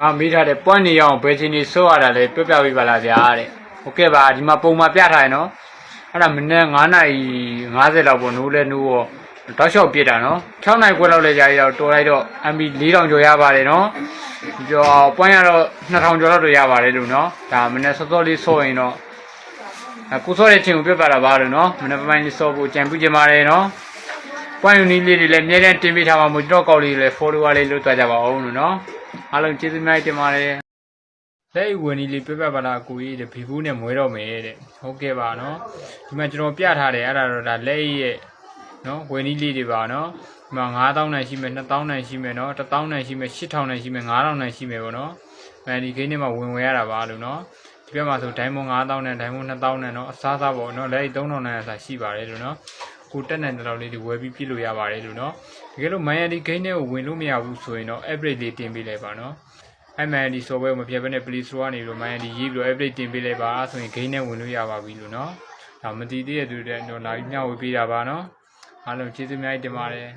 မမေးထားတဲ့ point နေအောင်ဘယ်ချိန်နေစိုးရတာလဲပြပြပေးပါလားဗျာတဲ့ဟုတ်ကဲ့ပါဒီမှာပုံမှာပြထားရနော်အဲ့ဒါမနေ့9နာရီ50လောက်ပေါ့နိုးလဲနိုးရောတောက်လျှောက်ပြစ်တာနော်6နိုင်ခွဲလောက်လဲကြာရတော့တော်လိုက်တော့ MB 4000ကျော်ရပါတယ်နော်ကျော် point ကတော့2000ကျော်လောက်တော့ရပါတယ်လို့နော်ဒါမနေ့စောစောလေးစိုးရင်တော့အခုစောတဲ့ချိန်ကိုပြပြတာပါလို့နော်မနေ့ပိုင်းလေးစောဖို့ကြံပြကြပါတယ်နော် point ယူနီလေးတွေလည်းအများနဲ့တင်ပေးထားပါမို့ကျွန်တော်ကောက်လေးတွေလည်း follower လေးလုပ်သွားကြပါအောင်လို့နော်အားလုံးကျေးဇူးများတင်ပါတယ်လက်ဝင်ဒီလေးပြပြပါလားကိုကြီးတဲ့ဘီဘူးနဲ့မွေးတော့မယ်တဲ့ဟုတ်ကဲ့ပါနော်ဒီမှာကျွန်တော်ပြထားတယ်အဲ့ဒါတော့ဒါလက်ရဲ့နော်ဝင်ဒီလေးတွေပါနော်ဒီမှာ9000နဲ့ရှိမယ်2000နဲ့ရှိမယ်နော်1000နဲ့ရှိမယ်8000နဲ့ရှိမယ်9000နဲ့ရှိမယ်ပေါ့နော်အဲဒီဂိမ်းထဲမှာဝင်ဝင်ရတာပါလို့နော်ဒီဘက်မှာဆိုဒိုင်းမွန်9000နဲ့ဒိုင်းမွန်2000နဲ့နော်အစားအစားပေါ့နော်လက်3000နဲ့အစားရှိပါတယ်လို့နော် ကိုတက်နိုင်တဲ့လောက်လေးတွေဝယ်ပြီးပြည့်လို့ရပါတယ်လို့နော်တကယ်လို့ Miami Game နဲ့ကိုဝင်လို့မရဘူးဆိုရင်တော့ average လေးတင်ပေးလိုက်ပါနော်အဲ Miami software ကိုမပြတ်ဘဲနဲ့ Play Store ကနေပြီးတော့ Miami ရေးပြီးတော့ average တင်ပေးလိုက်ပါဆိုရင် game နဲ့ဝင်လို့ရပါပြီလို့နော်ဒါမတည်သေးတဲ့သူတွေတော့လာပြီးမျှဝေပေးတာပါနော်အားလုံးကျေးဇူးများတင်ပါတယ်